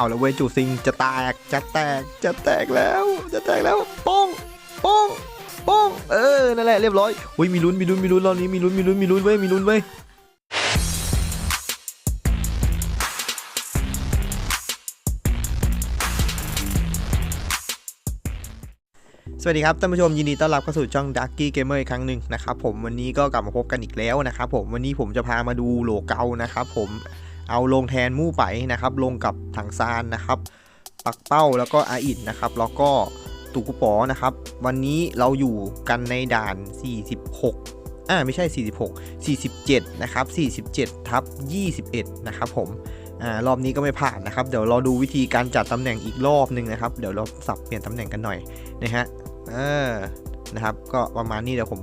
เอาแล้วเว้ยจูซิงจะแตกจะแตกจะแตกแล้ว จะแตกแล้วป้องป้องป้องเออนั่นแหละเรียบร้อยอุ้ยมีลุ้นมีลุ้นมีลุ้นรอบนี้มีลุ้นมีลุ้นมีลุ้นเว้ยมีลุ้นเว้ยสวัสดีครับท่านผู้ชมยินดีต้อนรับเข้าสู่ช่อง Darky Gamer อีกครั้งหนึ่งนะครับผมวันนี้ก็กลับมาพบกันอีกแล้วนะครับผมวันนี้ผมจะพามาดูโหลเกานะครับผม เอาลงแทนมู่ไปนะครับ ลงกับถังซานนะครับ ปักเป้าแล้วก็อาอิดนะครับ แล้วก็ตุกุปอนะครับ วันนี้เราอยู่กันในด่าน 46อ่าไม่ใช่ 46 47 นะครับ 47 ทับ 21 นะครับผมอ่ารอบนี้ก็ไม่ผ่านนะครับ เดี๋ยวเราดูวิธีการจัดตำแหน่งอีกรอบหนึ่งนะครับ เดี๋ยวเราสับเปลี่ยนตำแหน่งกันหน่อยนะฮะเออนะครับ ก็ประมาณนี้เดี๋ยวผม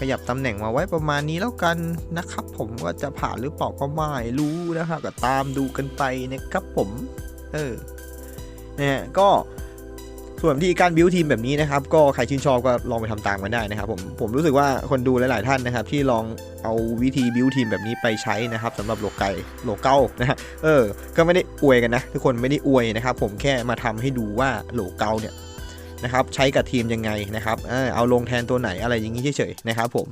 ขยับตำแหน่งมาไว้ประมาณนี้แล้วกันนะครับ ผมว่าจะผ่านหรือเปล่าก็ไม่รู้นะครับก็ตามดูกันไปนะครับผม เออเนะฮะก็ส่วนวิธีการบิวทีมแบบนี้นะครับ ก็ใครชื่นชอบก็ลองไปทำตามกันได้นะครับผมผมรู้สึกว่าคนดูหลาย ๆ ท่านนะครับ ที่ลองเอาวิธีบิวทีมแบบนี้ไปใช้นะครับสำหรับโลกไก่โลเก้านะฮะเออ ก็ไม่ได้อวยกันนะ ทุกคนไม่ได้อวยนะครับ ผมแค่มาทำให้ดูว่าโลเก้าเนี่ย นะครับใช้กับทีมยังไงนะครับเออเอาลงแทนตัวไหนอะไรอย่างนี้เฉยๆนะครับผม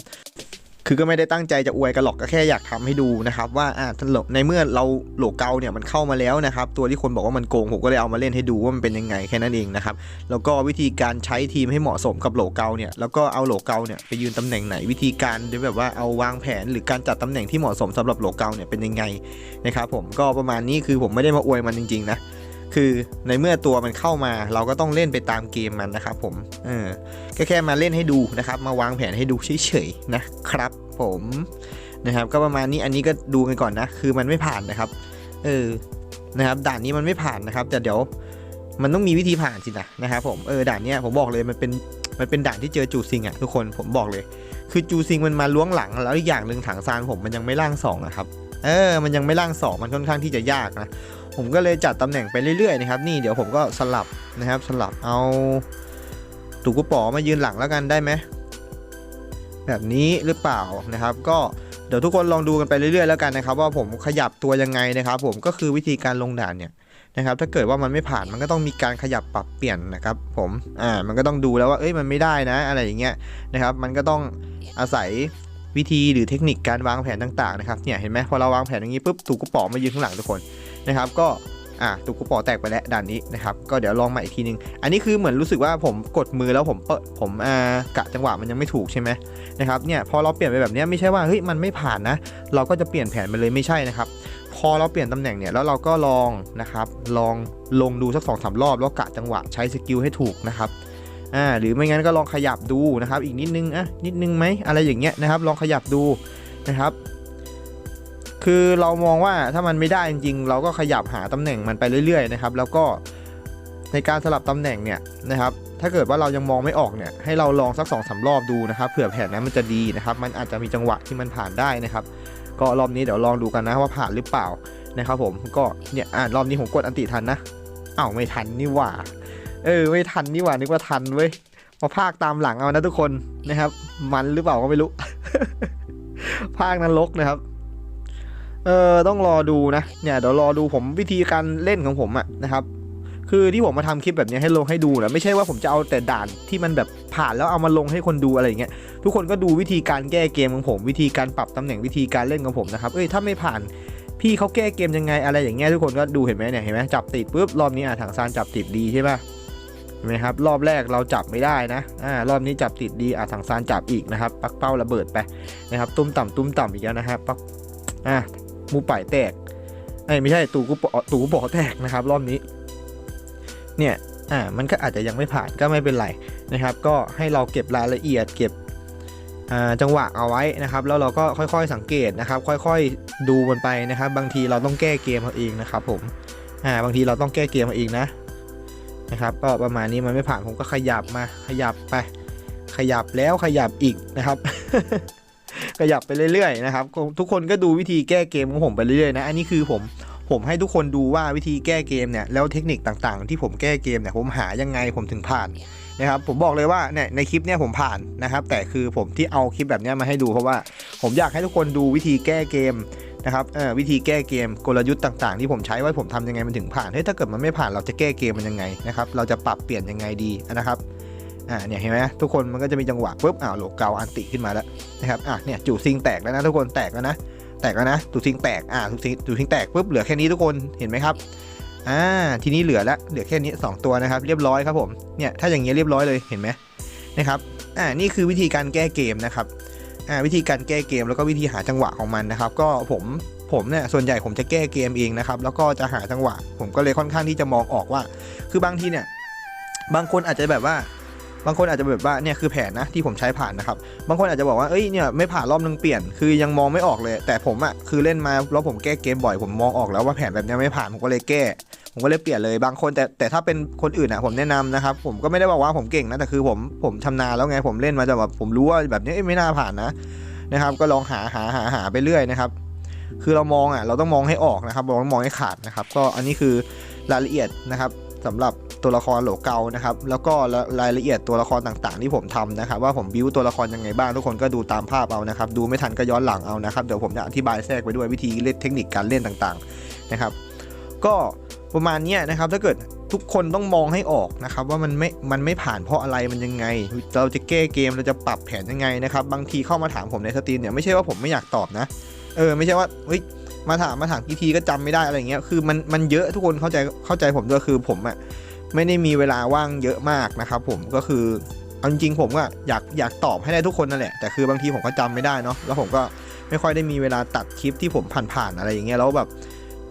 คือก็ไม่ได้ตั้งใจจะอวยกันหรอกก็แค่อยากทำให้ดูนะครับว่าอ่าในเมื่อเราโหลเกาเนี่ยมันเข้ามาแล้วนะครับตัวที่คนบอกว่ามันโกงผมก็เลยเอามาเล่นให้ดูว่ามันเป็นยังไงแค่นั้นเองนะครับแล้วก็วิธีการใช้ทีมให้เหมาะสมกับโหลเกาเนี่ยแล้วก็เอาโหลเกาเนี่ยไปยืนตำแหน่งไหนวิธีการแบบว่าเอาวางแผนหรือการจัดตำแหน่งที่เหมาะสมสำหรับโหลเกาเนี่ยเป็นยังไงนะครับผมก็ประมาณนี้คือผมไม่ได้มาอวยมันจริงๆนะ คือในเมื่อตัวมันเข้ามา เราก็ต้องเล่นไปตามเกมมันนะครับผมเออก็แค่มาเล่นให้ดูนะครับ มาวางแผนให้ดูเฉยๆนะครับผมนะครับ ก็ประมาณนี้อันนี้ก็ดูกันก่อนนะ คือมันไม่ผ่านนะครับ เออนะครับ ด่านนี้มันไม่ผ่านนะครับ แต่เดี๋ยวมันต้องมีวิธีผ่านสินะนะครับผมเออด่านเนี้ยผมบอกเลยมันเป็นมันเป็นด่านที่เจอจูซิงอะทุกคนผมบอกเลย คือจูซิงมันมาล้วงหลังแล้วอีกอย่างหนึ่งถังซานผมมันยังไม่ล่างสองนะครับเออมันยังไม่ล่างสองมันค่อนข้างที่จะยากนะ ผมก็เลยจัดตำแหน่งไปเรื่อยๆนะครับนี่เดี๋ยวผมก็สลับนะครับสลับเอาตุกกุป๋อมายืนหลังแล้วกันได้ไหมแบบนี้หรือเปล่านะครับ ก็เดี๋ยวทุกคนลองดูกันไปเรื่อยๆแล้วกันนะครับ ว่าผมขยับตัวยังไงนะครับ ผมก็คือวิธีการลงด่านเนี่ยนะครับ ถ้าเกิดว่ามันไม่ผ่านมันก็ต้องมีการขยับปรับเปลี่ยนนะครับ ผมอ่ามันก็ต้องดูแล้วว่าเอ้ยมันไม่ได้นะ อะไรอย่างเงี้ยนะครับ มันก็ต้องอาศัยวิธีหรือเทคนิคการวางแผนต่างๆนะครับเนี่ยเห็นไหมพอเราวางแผนอย่างนี้ปุ๊บตุกกุปอมายืนข้างหลังทุกคน นะครับก็อะตุกกุปอแตกไปแล้วด่านนี้นะครับก็เดี๋ยวลองใหม่อีกทีนึง อันนี้คือเหมือนรู้สึกว่าผมกดมือแล้วผมเปิดผมอ่ากะจังหวะมันยังไม่ถูกใช่ไหมนะครับเนี่ยพอเราเปลี่ยนไปแบบนี้ไม่ใช่ว่าเฮ้ยมันไม่ผ่านนะ เราก็จะเปลี่ยนแผนไปเลยไม่ใช่นะครับ พอเราเปลี่ยนตำแหน่งเนี่ยแล้วเราก็ลองนะครับลองลงดูสักสองสามรอบแล้วกะจังหวะใช้สกิลให้ถูกนะครับอ่าหรือไม่งั้นก็ลองขยับดูนะครับ อีกนิดนึงอะนิดนึงไหมอะไรอย่างเงี้ยนะครับ ลองขยับดูนะครับ คือเรามองว่าถ้ามันไม่ได้จริงๆเราก็ขยับหาตำแหน่งมันไปเรื่อยๆนะครับ แล้วก็ในการสลับตำแหน่งเนี่ยนะครับถ้าเกิดว่าเรายังมองไม่ออกเนี่ยให้เราลองสัก2อสารอบดูนะครับเผื่อแผนนั้นมันจะดีนะครับ มันอาจจะมีจังหวะที่มันผ่านได้นะครับ ก็รอบนี้เดี๋ยวลองดูกันนะว่าผ่านหรือเปล่านะครับ ผมก็เนี่ยอ่ารอบนี้ผมกดอันติทันนะอ้าวไม่ทันนี่หว่า เออไม่ทันนี่หว่านึกว่าทันเว้ยมาภาคตามหลังเอานะทุกคนนะครับ มันหรือเปล่าก็ไม่รู้ภาคนรกนะครับ ออต้องรอดูนะเนี่ยเดี๋ยวรอดูผมวิธีการเล่นของผมอะนะครับคือที่ผมมาทำคลิปแบบนี้ให้ลงให้ดูนะไม่ใช่ว่าผมจะเอาแต่ด่านที่มันแบบผ่านแล้วเอามาลงให้คนดูอะไรอย่างเงี้ยทุกคนก็ดูวิธีการแก้เกมของผม วิธีการปรับตำแหน่งวิธีการเล่นของผมนะครับเอ้ยถ้าไม่ผ่านพี่เขาแก้เกมยังไงอะไรอย่างเงี้ยทุกคนก็ดูเห็นไหมเนี่ยเห็นไหมจับติดปุ๊บรอบนี้อะถังซานจับติดดีใช่ป่ะเห็นไหมครับรอบแรกเราจับไม่ได้นะอ่ารอบนี้จับติดดีอะถังซานจับอีกนะครับปักเป้าระเบิดไปนะครับตุ้มต่ำตุ้มต่ำอีกแล้วนะฮะปักอะ มูป่ายแตกไอ้ไม่ใช่ตูกุปอตูกุปอแตกนะครับ รอบนี้ เนี่ยอ่ามันก็อาจจะยังไม่ผ่านก็ไม่เป็นไรนะครับ ก็ให้เราเก็บรายละเอียดเก็บจังหวะเอาไว้นะครับ แล้วเราก็ค่อยๆสังเกตนะครับ ค่อยๆดูมันไปนะครับ บางทีเราต้องแก้เกมเอาเองนะครับ ผมอ่าบางทีเราต้องแก้เกมเอาเองนะนะครับ ก็ประมาณนี้มันไม่ผ่านผมก็ขยับมาขยับไป ขยับแล้วขยับอีกนะครับ ขยับไปเรื่อยๆนะครับทุกคนก็ดูวิธีแก้เกมของผมไปเรื่อยๆนะอันนี้คือผมผมให้ทุกคนดูว่าวิธีแก้เกมเนี่ยแล้วเทคนิคต่างๆ ที่ผมแก้เกมเนี่ยผมหายังไงผมถึงผ่านนะครับผมบอกเลยว่าเนี่ยในคลิปเนี่ยผมผ่านนะครับ แต่คือผมที่เอาคลิปแบบเนี้ยมาให้ดูเพราะว่า ผมอยากให้ทุกคนดูวิธีแก้เกมนะครับเอ่อวิธีแก้เกมกลยุทธ์ต่างๆ ที่ผมใช้ว่าผมทำยังไงมันถึงผ่านเฮ้ยถ้าเกิดมันไม่ผ่านเราจะแก้เกมมันยังไงนะครับเราจะปรับเปลี่ยนยังไงดีนะครับ อ่าเนี่ยเห็นไหมทุกคนมันก็จะมีจังหวะปุ๊บอ้าวโลเกาอันติขึ้นมาแล้วนะครับอะเนี่ยจู่ซิงแตกแล้วนะทุกคนแตกแล้วนะแตกแล้วนะจู่ซิงแตกอ่าจู่ซิงจู่ซิงแตกปุ๊บเหลือแค่นี้ทุกคนเห็นไหมครับอ่าทีนี้เหลือแล้วเหลือแค่นี้สองตัวนะครับ เรียบร้อยครับผมเนี่ยถ้าอย่างเงี้ยเรียบร้อยเลยเห็นไหมนะครับอ่านี่คือวิธีการแก้เกมนะครับอ่าวิธีการแก้เกมแล้วก็วิธีหาจังหวะของมันนะครับ ก็ผมผมเนี่ยส่วนใหญ่ผมจะแก้เกมเองนะครับ แล้วก็จะหาจังหวะ ผมก็เลยค่อนข้างที่จะมองออกว่า คือบางทีเนี่ย บางคนอาจจะแบบว่า บางคนอาจจะแบบว่าเนี่ยคือแผนนะที่ผมใช้ผ่านนะครับ บางคนอาจจะบอกว่าเอ้ยเนี่ยไม่ผ่านรอบนึงเปลี่ยน คือยังมองไม่ออกเลย แต่ผมอะ่ะคือเล่นมาแล้วผมแก้เกมบ่อยผมมองออกแล้วว่าแผนแบบนี้ไม่ผ่านผมก็เลยแก้ ผมก็เลยเปลี่ยนเลยบางคนแต่แต่ถ้าเป็นคนอื่นอะผมแนะนำนะครับผมก็ไม่ได้บอกว่าผมเก่งนะแต่คือผมผมชำนาญแล้วไงผมเล่นมาจนแบบผมรู้ว่าแบบนี้เอ้ยไม่น่าผ่านนะนะครับก็ลองหาหาหาหาไปเรื่อยนะครับคือเรามองอะเราต้องมองให้ออกนะครับเราต้องมองให้ขาดนะครับ ก็อันนี้คือรายละเอียดนะครับ สำหรับตัวละครโหลเกานะครับ แล้วก็รายละเอียดตัวละครต่างๆ ที่ผมทำนะครับ ว่าผมบิวตัวละครยังไงบ้างทุกคนก็ดูตามภาพเอานะครับ ดูไม่ทันก็ย้อนหลังเอานะครับ เดี๋ยวผมจะอธิบายแทรกไปด้วยวิธีเล่นเทคนิคการเล่นต่างๆนะครับ ก็ประมาณนี้นะครับถ้าเกิดทุกคนต้องมองให้ออกนะครับว่ามันไม่ มันไม่ผ่านเพราะอะไรมันยังไง เราจะแก้เกมเราจะปรับแผนยังไงนะครับบางทีเข้ามาถามผมในสตรีมเนี่ยไม่ใช่ว่าผมไม่อยากตอบนะ เออไม่ใช่ว่าเฮ้ย มาถามมาถามกี่ทีก็จำไม่ได้อะไรเงี้ยคือมันมันเยอะทุกคนเข้าใจเข้าใจผมด้วยคือผมอะไม่ได้มีเวลาว่างเยอะมากนะครับผมก็คือเอาจริงๆผมก็อยากอยากตอบให้ได้ทุกคนนั่นแหละแต่คือบางทีผมก็จำไม่ได้เนาะแล้วผมก็ไม่ค่อยได้มีเวลาตัดคลิปที่ผมผ่านๆอะไรอย่างเงี้ยแล้วแบบ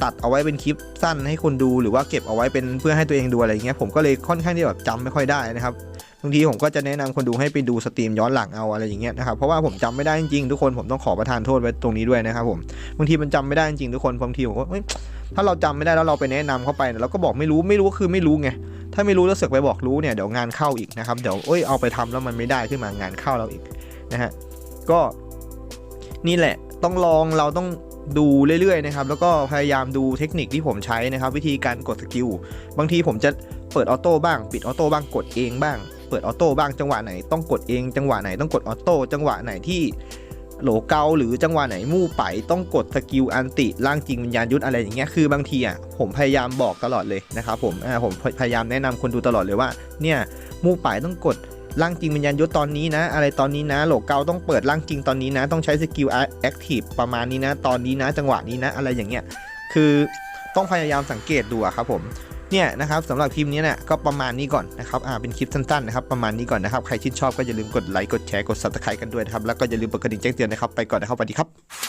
ตัดเอาไว้เป็นคลิปสั้นให้คนดูหรือว่าเก็บเอาไว้เป็นเพื่อให้ตัวเองดูอะไรเงี้ยผมก็เลยค่อนข้างที่แบบจำไม่ค่อยได้นะครับ บางทีผมก็จะแนะนำคนดูให้ไปดูสตรีมย้อนหลังเอาอะไรอย่างเงี้ยนะครับเพราะว่าผมจำไม่ได้จริงๆทุกคนผมต้องขอประทานโทษไว้ตรงนี้ด้วยนะครับผมบางทีมันจำไม่ได้จริงๆทุกคนบางทีผมก็ถ้าเราจำไม่ได้แล้วเราไปแนะนำเข้าไปเราก็บอกไม่รู้ไม่รู้คือไม่รู้ไงถ้าไม่รู้แล้วเสือกไปบอกรู้เนี่ยเดี๋ยวงานเข้าอีกนะครับเดี๋ยวเอ้ยเอาไปทำแล้วมันไม่ได้ขึ้นมางานเข้าเราอีกนะฮะก็นี่แหละต้องลองเราต้องดูเรื่อยๆนะครับแล้วก็พยายามดูเทคนิคที่ผมใช้นะครับ วิธีการกดสกิลบางทีผมจะเปิดออโต้บ้าง ปิดออโต้บ้างกดเองบ้าง เปิดออโต้บ้างจังหวะไหนต้องกดเองจังหวะไหนต้องกดออโต้จังหวะไหนที่โหลเกาหรือจังหวะไหนมู่ไปต้องกดสกิลอันติล่างจริงวิญญาณยุทธอะไรอย่างเงี้ยคือบางทีอะผมพยายามบอกตลอดเลยนะครับผมอ่าผมพยายามแนะนำคนดูตลอดเลยว่าเนี่ยมู่ไปต้องกดร่างจริงวิญญาณยุทธตอนนี้นะ อะไรตอนนี้นะ โหลเกาต้องเปิดร่างจริงตอนนี้นะ ต้องใช้สกิลแอคทีฟประมาณนี้นะ ตอนนี้นะ จังหวะนี้นะ อะไรอย่างเงี้ย คือต้องพยายามสังเกตดูอะครับผม เนี่ยนะครับสำหรับคลิปนี้เนี่ยก็ประมาณนี้ก่อนนะครับอ่าเป็นคลิปสั้นๆนะครับประมาณนี้ก่อนนะครับใครชื่นชอบก็อย่าลืมกดไลค์กดแชร์กดซับสไครต์กันด้วยนะครับแล้วก็อย่าลืมกดกระดิ่งแจ้งเตือนนะครับไปก่อนนะครับสวัสดีครับ